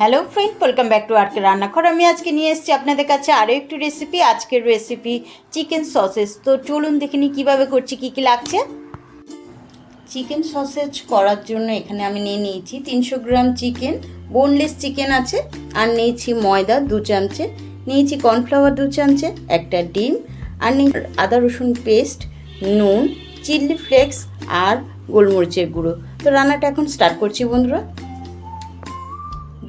Hello friend welcome back to RK রান্নাঘর আমি আজকে নিয়ে এসেছি আপনাদের কাছে আরও একটু রেসিপি আজকের রেসিপি চিকেন সসেজ তো চলুন দেখে নিই কীভাবে করছি, কী কী লাগছে। চিকেন সসেজ করার জন্য এখানে আমি নিয়ে নিয়েছি তিনশো গ্রাম চিকেন বোনলেস চিকেন আছে, আর নিয়েছি ময়দা দু চামচে, নিয়েছি কর্নফ্লাওয়ার দু চামচে, একটা ডিম, আর নিয়ে আদা রসুন পেস্ট নুন চিলি ফ্লেক্স আর গোলমরিচের গুঁড়ো। তো রান্নাটা এখন স্টার্ট করছি বন্ধুরা।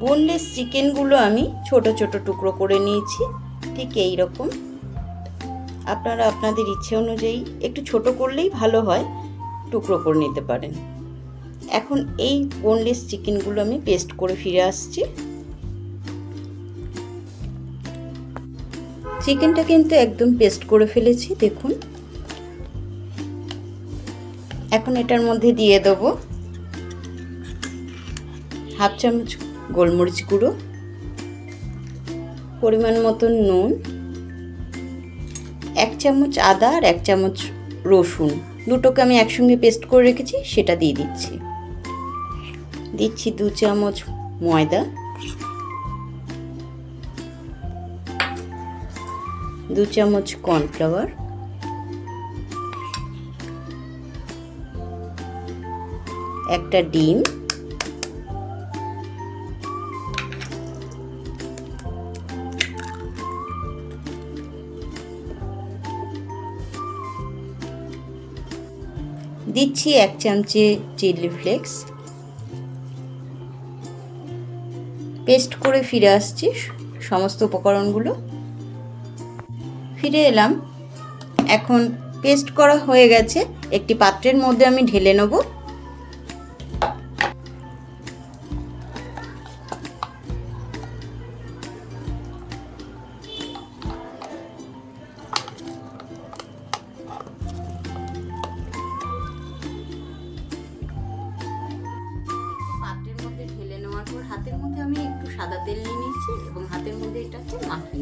বোনলেস চিকেনগুলো আমি ছোট ছোট টুকরো করে নিয়েছি। ঠিক এই রকম আপনারা আপনাদের ইচ্ছে অনুযায়ী একটু ছোট করলেই ভালো হয়, টুকরো করে নিতে পারেন। এখন এই বোনলেস চিকেনগুলো আমি পেস্ট করে ফিরে আসছি। চিকেনটা কিন্তু একদম পেস্ট করে ফেলেছি, দেখুন। এখন এটার মধ্যে দিয়ে দেবো। হাফ চামচ গোলমরিচ গুঁড়ো, পরিমাণ মতন নুন, এক চামচ আদা আর এক চামচ রসুন। দুটোকে আমি একসঙ্গে পেস্ট করে রেখেছি, সেটা দিয়ে দিচ্ছি। দিচ্ছি দু চামচ ময়দা। দু চামচ কর্নফ্লাওয়ার। একটা ডিম। দিচ্ছি এক চামচে চিলি ফ্লেক্স। পেস্ট করে ফিরে আসছি সমস্ত উপকরণগুলো। ফিরে এলাম। এখন পেস্ট করা হয়ে গেছে। একটি পাত্রের মধ্যে আমি ঢেলে নেব।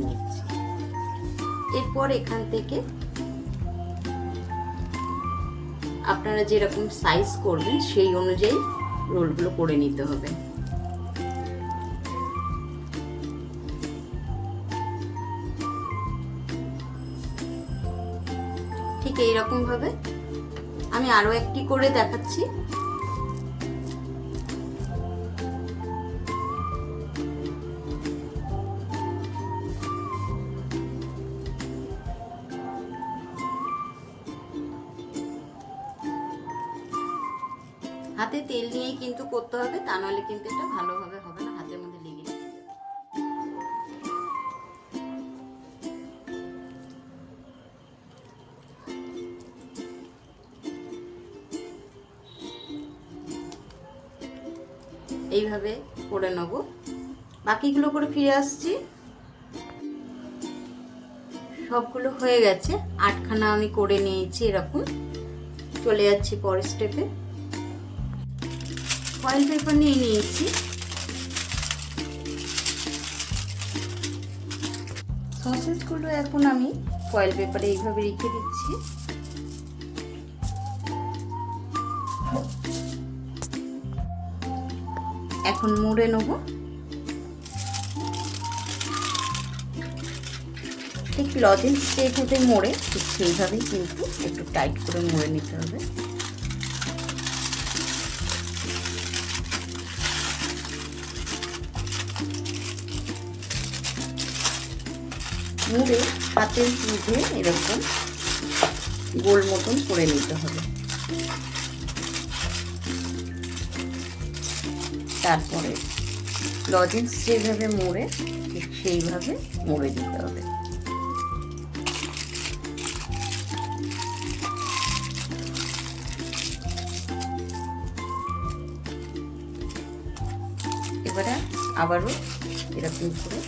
নিচ্ছি। এরপর এখান থেকে আপনারা যেরকম সাইজ করবেন, সেই অনুযায়ী রোলগুলো করে নিতে হবে। ঠিক এইরকম ভাবে আমি আরও একটি করে দেখাচ্ছি। করতে হবে, তা নাহলে কিন্তু এটা ভালোভাবে হবে না, হাতের মধ্যে লেগে এইভাবে করে নেব। বাকিগুলো করে ফিরে আসছি। সবগুলো হয়ে গেছে, আটখানা আমি করে নিয়েছি এরকম। চলে যাচ্ছি পরের স্টেপে ফয়েল পেপার নিয়ে নিয়েছি। সসেসগুলো এখন আমি ফয়েল পেপারে এইভাবে রেখে দিচ্ছি। এখন মুড়ে নেব। ঠিক লজেন্স শেপে মোড়ে, ঠিক সেইভাবেই কিন্তু একটু টাইট করে মুড়ে নিতে হবে। মুড়ে হাতের মধ্যে এরকম গোল মতন করে নিতে হবে। তারপরে লজেন্স যেভাবে মোড়ে, ঠিক সেইভাবে মুড়ে দিতে হবে। এবারে আবারও এরকম করে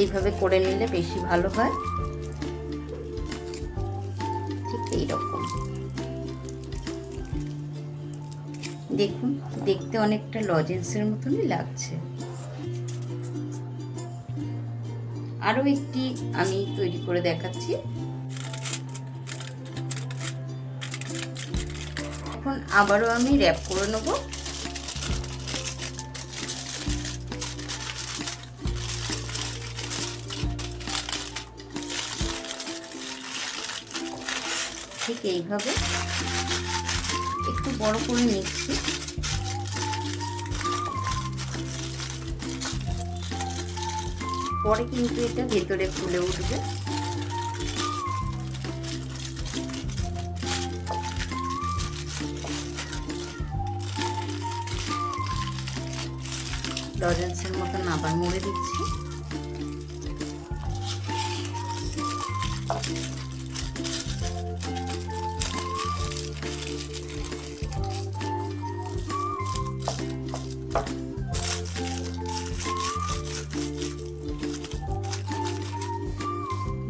এইভাবে করে নিলে বেশি ভালো হয়। ঠিক এইরকম। দেখুন, দেখতে অনেকটা লজেন্সের মতনই লাগছে। আরও একটি আমি তৈরি করে দেখাচ্ছি। এখন আবারও আমি র্যাপ করে নেব। ঠিক এইভাবে একটু বড় করে নিচ্ছি। পরে কিন্তু এটা ভেতরে ফুলে উঠবে। লজেন্সের মতন আবার মুড়ে দিচ্ছি।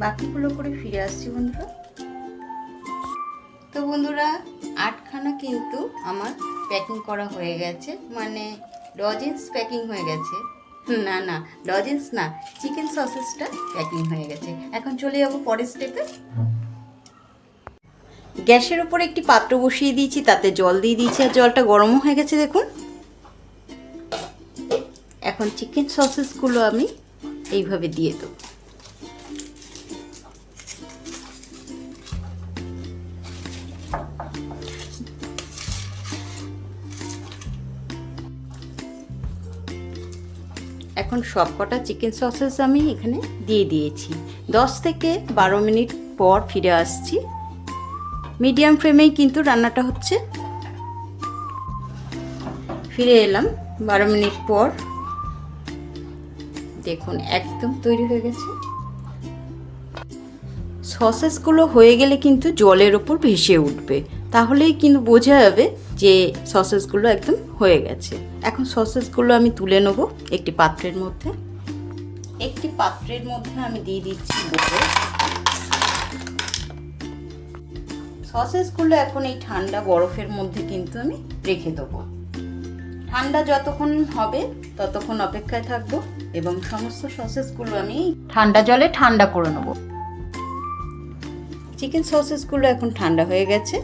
বাকিগুলো করে ফিরে আসছি বন্ধুরা। তো বন্ধুরা, আটখানা কিন্তু আমার প্যাকিং করা হয়ে গেছে। মানে লজেন্স প্যাকিং হয়ে গেছে। না না লজেন্স না চিকেন সসেসটা প্যাকিং হয়ে গেছে। এখন চলে যাব পরের স্টেপে গ্যাসের উপর একটি পাত্র বসিয়ে দিয়েছি, তাতে জল দিয়ে দিয়েছি, আর জলটা গরমও হয়ে গেছে দেখুন। এখন চিকেন সসেসগুলো আমি এইভাবে দিয়ে দেবো। এখন সব কটা চিকেন সসেস আমি এখানে দিয়ে দিয়েছি। দশ থেকে বারো মিনিট পর ফিরে আসছি। মিডিয়াম ফ্লেমেই কিন্তু রান্নাটা হচ্ছে। ফিরে এলাম বারো মিনিট পর। দেখুন, একদম তৈরি হয়ে গেছে। সসেসগুলো হয়ে গেলে কিন্তু জলের ওপর ভেসে উঠবে। তাহলেই কিন্তু বোঝা যাবে যে সসেসগুলো একদম হয়ে গেছে। এখন সসেসগুলো আমি তুলে নেব একটি পাত্রের মধ্যে। একটি পাত্রের মধ্যে আমি দিয়ে দিচ্ছি দুটো সসেসগুলো এখন এই ঠান্ডা বরফের মধ্যে কিন্তু আমি রেখে দেবো। ঠান্ডা যতক্ষণ হবে ততক্ষণ অপেক্ষায় থাকব এবং সমস্ত সসেসগুলো আমি ঠান্ডা জলে ঠান্ডা করে নেব। চিকেন সসেসগুলো এখন ঠান্ডা হয়ে গেছে।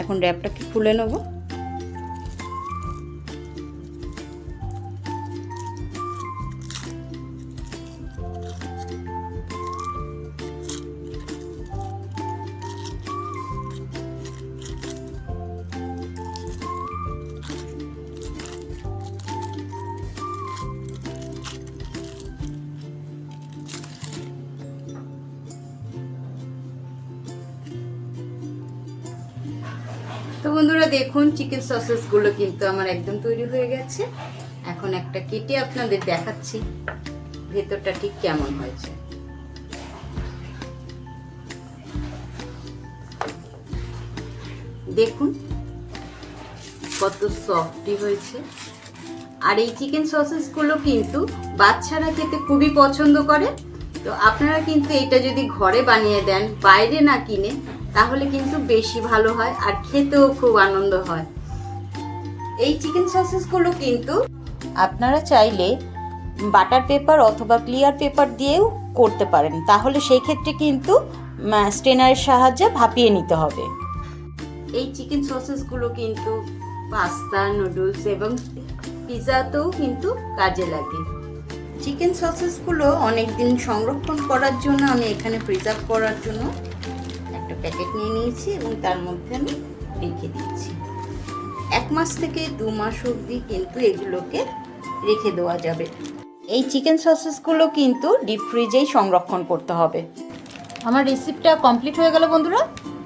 এখন র্যাপটাকে খুলে নেব। তো বন্ধুরা দেখুন চিকেন সসেসগুলো কিন্তু আমার একদম তৈরি হয়ে গেছে। এখন একটা কেটে আপনাদের দেখাচ্ছি, ভেতরটা ঠিক কেমন হয়েছে। দেখুন, কত সফটি হয়েছে। আর এই চিকেন সসেসগুলো কিন্তু বাচ্চারা খেতে খুবই পছন্দ করে। তো আপনারা কিন্তু এটা যদি ঘরে বানিয়ে দেন, বাইরে না কিনে তাহলে কিন্তু বেশি ভালো হয় আর খেতেও খুব আনন্দ হয়। এই চিকেন সসেসগুলো কিন্তু আপনারা চাইলে বাটার পেপার অথবা ক্লিয়ার পেপার দিয়েও করতে পারেন। তাহলে সেই ক্ষেত্রে কিন্তু স্টেনারের সাহায্যে ভাপিয়ে নিতে হবে। এই চিকেন সসেসগুলো কিন্তু পাস্তা নুডলস এবং পিৎজাতেও কিন্তু কাজে লাগে। চিকেন সসেসগুলো অনেক দিন সংরক্ষণ করার জন্য, আমি এখানে প্রিজার্ভ করার জন্য প্যাকেট নিয়ে নিয়েছি এবং তার মধ্যে আমি রেখে দিচ্ছি। এক মাস থেকে দু মাস অবধি কিন্তু এগুলোকে রেখে দেওয়া যাবে। এই চিকেন সসেসগুলো কিন্তু ডিপ ফ্রিজেই সংরক্ষণ করতে হবে। আমার রেসিপিটা কমপ্লিট হয়ে গেল বন্ধুরা।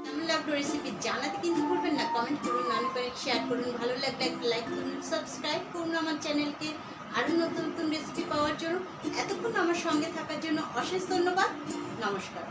কেমন লাগল রেসিপি জানাতে কিন্তু ভুলবেন না। কমেন্ট করুন নানু করে শেয়ার করুন। ভালো লাগলে একটা লাইক করুন সাবস্ক্রাইব করুন আমার চ্যানেলকে আরও নতুন নতুন রেসিপি পাওয়ার জন্য। এতক্ষণ আমার সঙ্গে থাকার জন্য অশেষ ধন্যবাদ। নমস্কার।